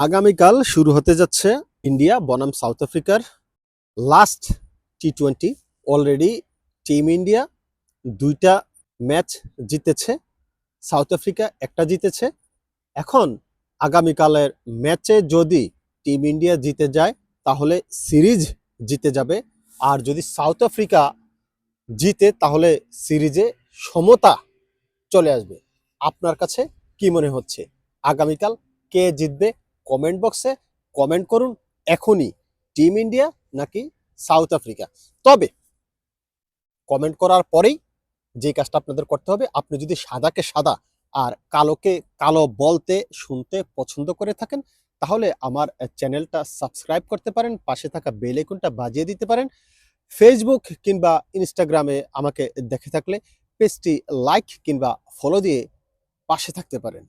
আগামীকাল শুরু হতে যাচ্ছে ইন্ডিয়া, বনাম সাউথ আফ্রিকার last T twenty already team India দুইটা ম্যাচ জিতেছে, সাউথ আফ্রিকা একটা জিতেছে। এখন আগামীকালের ম্যাচে যদি টিম ইন্ডিয়া জিতে যায়, তাহলে সিরিজ জিতে যাবে। আর যদি সাউথ আফ্রিকা জিতে, তাহলে সিরিজে সমতা চলে আসবে। আপনার কাছে কি মনে হচ্ছে? আগামীকাল কে জিতবে? কমেন্ট বক্সে কমেন্ট করুন এখনই টিম ইন্ডিয়া নাকি সাউথ আফ্রিকা তবে কমেন্ট করার পরেই যে কাজটা আপনাদের করতে হবে, আপনি যদি সাদাকে সাদা আর কালোকে কালো বলতে, শুনতে পছন্দ করে থাকেন, তাহলে আমার চ্যানেলটা সাবস্ক্রাইব করতে পারেন, পাশে থাকা বেল আইকনটা বাজিয়ে দিতে পারেন। ফেসবুক কিংবা ইনস্টাগ্রামে আমাকে দেখে থাকলে পেজটি লাইক কিংবা ফলো দিয়ে পাশে থাকতে পারেন।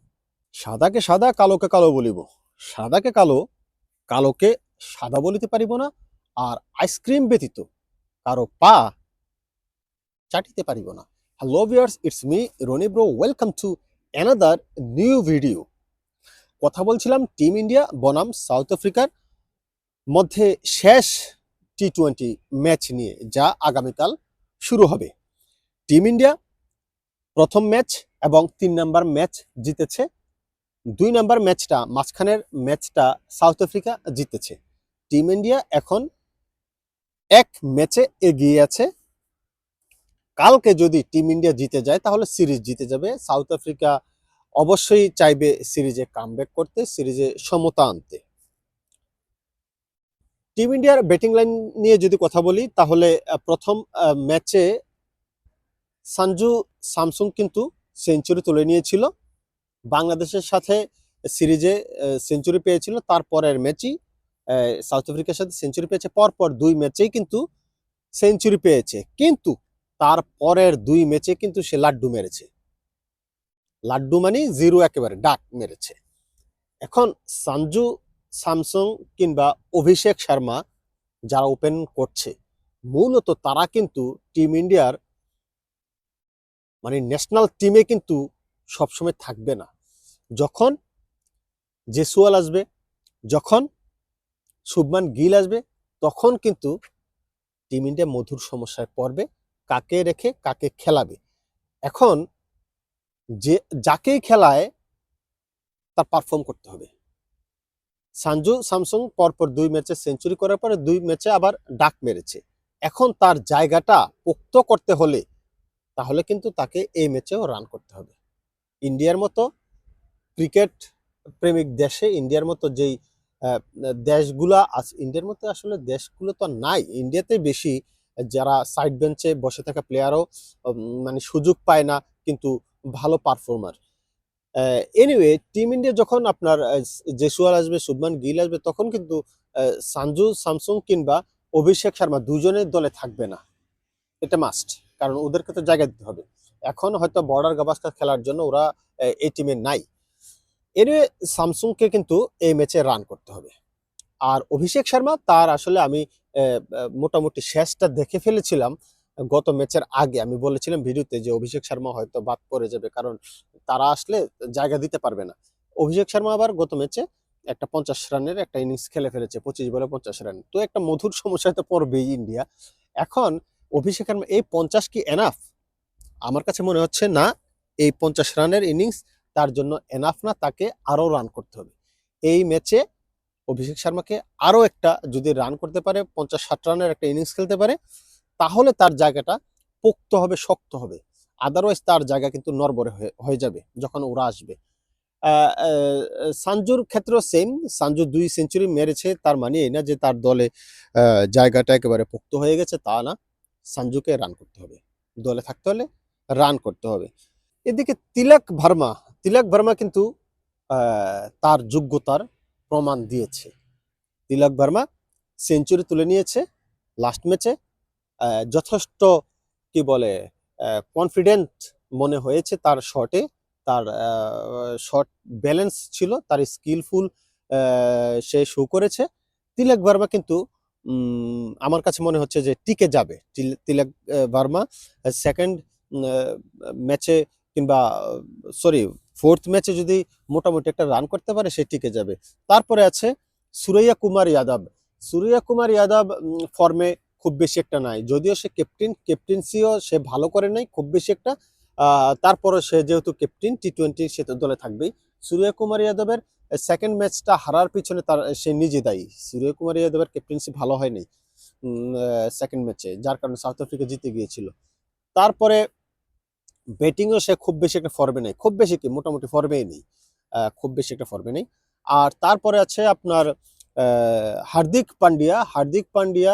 সাদাকে সাদা, কালোকে কালো বলিব। সাদাকে কালো, কালোকে সাদা বলিতে পারিব না, আর আইসক্রিম ব্যতীত কারও পা চাটিতে পারিব না। Hello viewers it's me Rony bro welcome to another new video কথা বলছিলাম টিম ইন্ডিয়া বনাম সাউথ আফ্রিকার মধ্যে শেষ টি টোয়েন্টি ম্যাচ নিয়ে, যা আগামীকাল শুরু হবে। টিম ইন্ডিয়া প্রথম ম্যাচ এবং তিন নাম্বার ম্যাচ জিতেছে দুই নাম্বার ম্যাচটা, মাঝখানের ম্যাচটা সাউথ আফ্রিকা জিতেছে। টিম ইন্ডিয়া এখন এক ম্যাচে এগিয়ে আছে। কালকে যদি টিম ইন্ডিয়া জিতে যায়, তাহলে সিরিজ জিতে যাবে। সাউথ আফ্রিকা অবশ্যই চাইবে সিরিজে কামব্যাক করতে, সিরিজে সমতা আনতে। টিম ইন্ডিয়ার ব্যাটিং লাইন নিয়ে যদি কথা বলি, তাহলে প্রথম ম্যাচে সঞ্জু স্যামসুং কিন্তু সেঞ্চুরি তুলে নিয়েছিল। বাংলাদেশের সাথে সিরিজে সেঞ্চুরি পেয়েছিল, তারপরের ম্যাচই সাউথ আফ্রিকার সাথে সেঞ্চুরি পেয়েছে, পরপর দুই ম্যাচেই কিন্তু সেঞ্চুরি পেয়েছে। কিন্তু তার পরের দুই ম্যাচে কিন্তু সে লাড্ডু মেরেছে। লাড্ডু মানে জিরো একেবারে, ডাক মেরেছে। এখন সঞ্জু স্যামসুং কিংবা অভিষেক শর্মা যারা ওপেন করছে, মূলত তারা কিন্তু টিম ইন্ডিয়ার মানে ন্যাশনাল টিমে কিন্তু সবসময় থাকবে না। যখন জেসুয়াল আসবে, যখন শুভমান গিল আসবে, তখন কিন্তু টিম ইন্ডিয়া মধুর সমস্যায় পড়বে, কাকে রেখে কাকে খেলাবে। এখন যে, যাকেই খেলায় তার পারফর্ম করতে হবে। সানজু স্যামসুং পরপর দুই ম্যাচে সেঞ্চুরি করার পরে দুই ম্যাচে আবার ডাক মেরেছে। এখন তার জায়গাটা পোক্ত করতে হলে তাহলে কিন্তু তাকে এই ম্যাচেও রান করতে হবে। ইন্ডিয়ার মতো ক্রিকেট প্রেমিক দেশে, ইন্ডিয়ার মতো যেই দেশগুলা আছে ইন্ডিয়ার মতো আসলে দেশগুলো তো নাই। ইন্ডিয়াতে বেশি যারা সাইড বেঞ্চে বসে থাকা প্লেয়ারও মানে সুযোগ পায় না, কিন্তু ভালো পারফর্মার এনিওয়ে টিম ইন্ডিয়া যখন আপনার জেসুয়াল আসবে শুভমান গিল আসবে, তখন কিন্তু সানজু স্যামসুং কিংবা অভিষেক শর্মা দুজনের দলে থাকবে না। এটা মাস্ট কারণ ওদেরকে তো জায়গা দিতে হবে। এখন হয়তো বর্ডার গাভাস্কার খেলার জন্য ওরা এই টিমে নাই। এনিওয়ে, স্যামসুংকে কিন্তু এই ম্যাচে রান করতে হবে। আর অভিষেক শর্মা, তার আসলে আমি মোটামুটি শেষটা দেখে ফেলেছিলাম। গত ম্যাচের আগে আমি বলেছিলাম ভিডিওতে যে অভিষেক শর্মা হয়তো বাদ পড়ে যাবে, কারণ তারা আসলে জায়গা দিতে পারবে না। অভিষেক শর্মা আবার গত ম্যাচে একটা পঞ্চাশ রানের একটা ইনিংস খেলে ফেলেছে, পঁচিশ বলে পঞ্চাশ রান। তো একটা মধুর সমস্যায় তো পড়বেই ইন্ডিয়া। এখন অভিষেক শর্মা, এই পঞ্চাশ কি এনাফ আমার কাছে মনে হচ্ছে, না, এই পঞ্চাশ রানের ইনিংস তার জন্য এনাফ না, তাকে আরও রান করতে হবে। এই ম্যাচে অভিষেক শর্মাকে আরও একটা যদি রান করতে পারে, পঞ্চাশ ষাট রানের একটা ইনিংস খেলতে পারে, তাহলে তার জায়গাটা পোক্ত হবে, শক্ত হবে। আদারওয়াইজ তার জায়গা কিন্তু নরবরে হয়ে- যাবে যখন ওরা আসবে। সানজুর ক্ষেত্রেও সেম সানজু দুই সেঞ্চুরি মেরেছে, তার মানে এই না যে তার দলে জায়গাটা একেবারে পোক্ত হয়ে গেছে, তা না। সানজুকে রান করতে হবে। দলে থাকতে হলে রান করতে হবে। এদিকে তিলক ভার্মা তিলক ভার্মা কিন্তু তার যোগ্যতার প্রমাণ দিয়েছে। তিলক ভার্মা সেঞ্চুরি তুলে নিয়েছে লাস্ট ম্যাচে যথেষ্ট কি বলে কনফিডেন্ট মনে হয়েছে তার শটে তার শট ব্যালেন্স ছিল, তার স্কিলফুল সে শো করেছে। তিলক ভার্মা কিন্তু আমার কাছে মনে হচ্ছে যে টিকে যাবে। তিল- তিলক ভার্মা সেকেন্ড ম্যাচে কিংবা সরি ফোর্থ ম্যাচে যদি মোটামুটি একটা রান করতে পারে সে টিকে যাবে। তারপরে আছে সুরাইয়া কুমার ইয়াদব সুরাইয়া কুমার ইয়াদব ফর্মে খুব বেশি একটা নাই। যদিও সে ক্যাপ্টেন ক্যাপ্টেন্সিও সে ভালো করে নাই খুব বেশি একটা। আহ, তারপরও সে যেহেতু ক্যাপ্টেন টি টোয়েন্টি সে তো দলে থাকবেই। সূর্য কুমার ইয়াদবের সেকেন্ড ম্যাচটা হারার পিছনে তার সে নিজে দায়ী। সূর্য কুমার ইয়াদবের ক্যাপ্টেন্সি ভালো হয়নি সেকেন্ড ম্যাচে যার কারণে সাউথ আফ্রিকা জিতে গিয়েছিল। তারপরে ব্যাটিংও সে খুব বেশি একটা ফর্মে নেই। খুব বেশি কি? মোটামুটি ফর্মেই নেই। খুব বেশি একটা ফর্মে নেই। আর তারপরে আছে আপনার হার্দিক পান্ডিয়া। হার্দিক পান্ডিয়া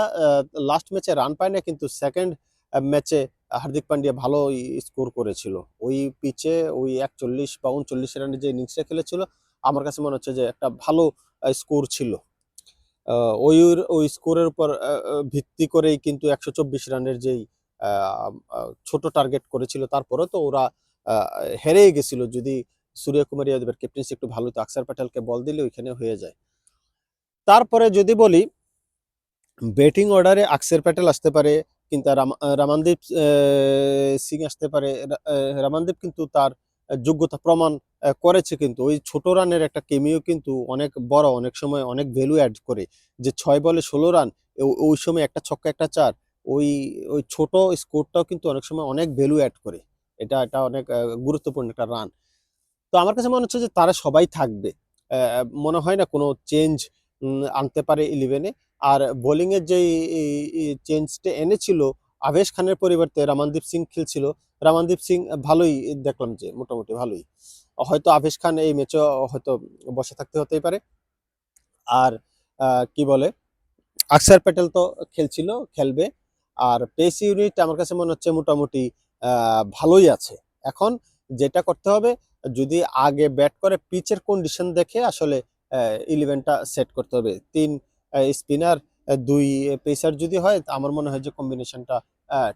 লাস্ট ম্যাচে রান পায় না কিন্তু সেকেন্ড ম্যাচে হার্দিক পান্ডিয়া ভালো স্কোর করেছিল। ওই পিচে ওই একচল্লিশ বা উনচল্লিশ রানের যে ইনিংসটা খেলেছিল, আমার কাছে মনে হচ্ছে যে একটা ভালো স্কোর ছিল। ওই ওই স্কোরের উপর ভিত্তি করেই কিন্তু একশো চব্বিশ রানের যেই ছোট টার্গেট করেছিল। তারপরে তো ওরা হেরেই গেছিল। যদি সূর্যকুমার যাদবের ক্যাপ্টেন্সি একটু ভালো তো আকসার প্যাটেলকে বল দিলে ওইখানে হয়ে যায়। তারপরে যদি বলি ব্যাটিং অর্ডারে আকসের প্যাটেল আসতে পারে, কিন্তু রাম- রামানদীপ সিং আসতে পারে। রামানদীপ কিন্তু তার যোগ্যতা প্রমাণ করেছে কিন্তু। ওই ছোট রানের একটা কেমিও কিন্তু অনেক বড়, অনেক সময় অনেক ভ্যালু অ্যাড করে। যে ছয় বলে ষোলো রান ওই সময় একটা ছক্কা, একটা চার ওই ওই ছোট স্কোরটাও কিন্তু অনেক সময় অনেক ভ্যালু অ্যাড করে। এটা এটা অনেক গুরুত্বপূর্ণ একটা রান তো আমার কাছে মনে হচ্ছে যে তারা সবাই থাকবে। মনে হয় না কোনো চেঞ্জ আনতে পারে ইলেভেনে আর বোলিংয়ের যে চেঞ্জটা এনেছিল, আবেশ খানের পরিবর্তে রামানদীপ সিং খেলছিল। রামানদীপ সিং ভালোই দেখলাম যে মোটামুটি ভালোই। হয়তো আবেশ খান এই ম্যাচে হয়তো বসে থাকতে হতেই পারে। আর কি বলে, আকসার প্যাটেল তো খেলছিল, খেলবে। আর পেস ইউনিট আমার কাছে মনে হচ্ছে মোটামুটি ভালোই আছে। এখন যেটা করতে হবে, যদি আগে ব্যাট করে পিচের কন্ডিশন দেখে আসলে ইলেভেনটা সেট করতে হবে। তিন স্পিনার দুই পেসার যদি হয়, আমার মনে হয় যে কম্বিনেশনটা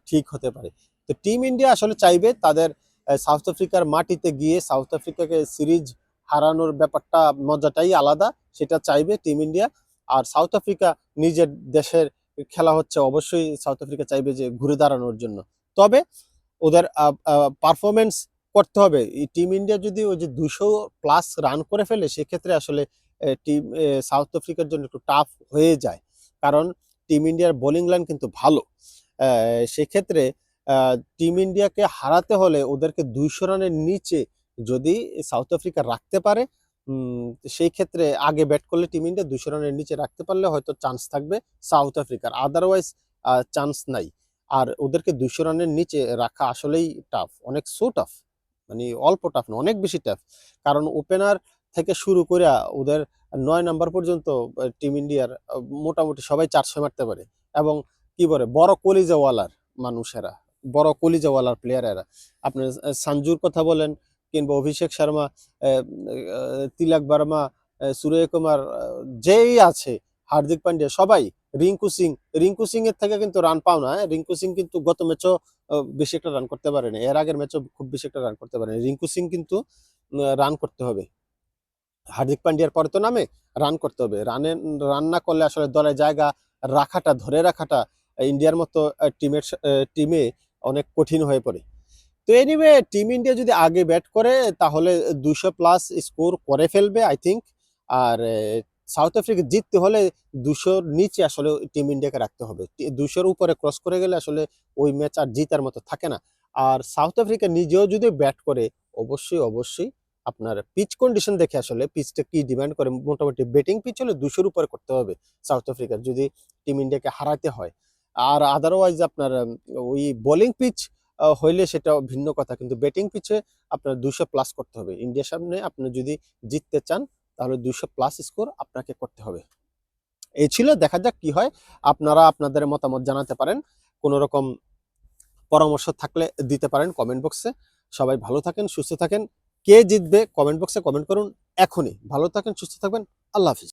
ঠিক হতে পারে। তো টিম ইন্ডিয়া আসলে চাইবে তাদের সাউথ আফ্রিকার মাটিতে গিয়ে সাউথ আফ্রিকাকে সিরিজ হারানোর ব্যাপারটা, মজাটাই আলাদা, সেটা চাইবে টিম ইন্ডিয়া আর সাউথ আফ্রিকা নিজের দেশের খেলা হচ্ছে, অবশ্যই সাউথ আফ্রিকা চাইবে যে ঘুরে দাঁড়ানোর জন্য। তবে ওদের পারফরমেন্স করতে হবে। টিম ইন্ডিয়া যদি ওই যে দুশো প্লাস রান করে ফেলে, সেক্ষেত্রে আসলে টিম সাউথ আফ্রিকার জন্য একটু টাফ হয়ে যায়। কারণ টিম ইন্ডিয়ার বোলিং লাইন কিন্তু ভালো। সেক্ষেত্রে টিম ইন্ডিয়াকে হারাতে হলে ওদেরকে দুইশো রানের নিচে যদি সাউথ আফ্রিকা রাখতে পারে সেই ক্ষেত্রে আগে ব্যাট করলে টিম ইন্ডিয়া দুশো রানের নিচে রাখতে পারলে হয়তো চান্স থাকবে সাউথ আফ্রিকার। আদারওয়াইজ চান্স নাই। আর ওদেরকে দুশো রানের নিচে রাখা আসলেই টাফ অনেক সো টাফ মানে অল্প টাফ না অনেক বেশি টাফ কারণ ওপেনার থেকে শুরু করে ওদের নয় নাম্বার পর্যন্ত টিম ইন্ডিয়ার মোটামুটি সবাই চারশো মারতে পারে। এবং কি বলে বড় কলিজাওয়ালার মানুষেরা বড় কলিজাওয়ালার প্লেয়ারেরা আপনি আহ, সঞ্জুর কথা বলেন কিংবা অভিষেক শর্মা তিলক বর্মা সূর্য কুমার যেই আছে, হার্দিক পান্ডিয়া, সবাই, রিঙ্কু সিং রিঙ্কু সিং এর থেকে কিন্তু রান পাও না হ্যাঁ? রিঙ্কু সিং কিন্তু গত ম্যাচও বেশি একটা রান করতে পারেনি। এর আগের ম্যাচও খুব বেশি একটা রান করতে পারেনি। রিঙ্কু সিং কিন্তু রান করতে হবে। হার্দিক পান্ডিয়ার পরে তো নামে রান করতে হবে। রানে রান না করলে আসলে দলে জায়গা রাখাটা, ধরে রাখাটা, ইন্ডিয়ার মতো টিমের টিমে অনেক কঠিন হয়ে পড়ে। তো এনিওয়ে টিম ইন্ডিয়া যদি আগে ব্যাট করে, তাহলে দুশো প্লাস স্কোর করে ফেলবে আই থিঙ্ক আর সাউথ আফ্রিকা জিততে হলে দুশোর নিচে আসলে টিম ইন্ডিয়াকে রাখতে হবে। দুশোর উপরে ক্রস করে গেলে আসলে ওই ম্যাচ আর জিতার মতো থাকে না। আর সাউথ আফ্রিকা নিজেও যদি ব্যাট করে, অবশ্যই অবশ্যই আপনার পিচ কন্ডিশন দেখে আসলে পিচটা কি ডিমান্ড করে, মোটামুটি ব্যাটিং পিচ হলে দুশোর উপরে করতে হবে সাউথ আফ্রিকার যদি টিম ইন্ডিয়াকে হারাতে হয়। আর আদারওয়াইজ আপনার ওই বোলিং পিচ হইলে সেটা ভিন্ন কথা। কিন্তু ব্যাটিং পিচে আপনার দুশো প্লাস করতে হবে। ইন্ডিয়ার সামনে আপনি যদি জিততে চান, তাহলে দুশো প্লাস স্কোর আপনাকে করতে হবে। এই ছিল, দেখা যাক কি হয়। আপনারা আপনাদের মতামত জানাতে পারেন। কোনো রকম পরামর্শ থাকলে দিতে পারেন কমেন্ট বক্সে সবাই ভালো থাকেন, সুস্থ থাকেন। কে জিতবে কমেন্ট বক্সে কমেন্ট করুন এখনই। ভালো থাকেন, সুস্থ থাকবেন। আল্লাহ হাফিজ।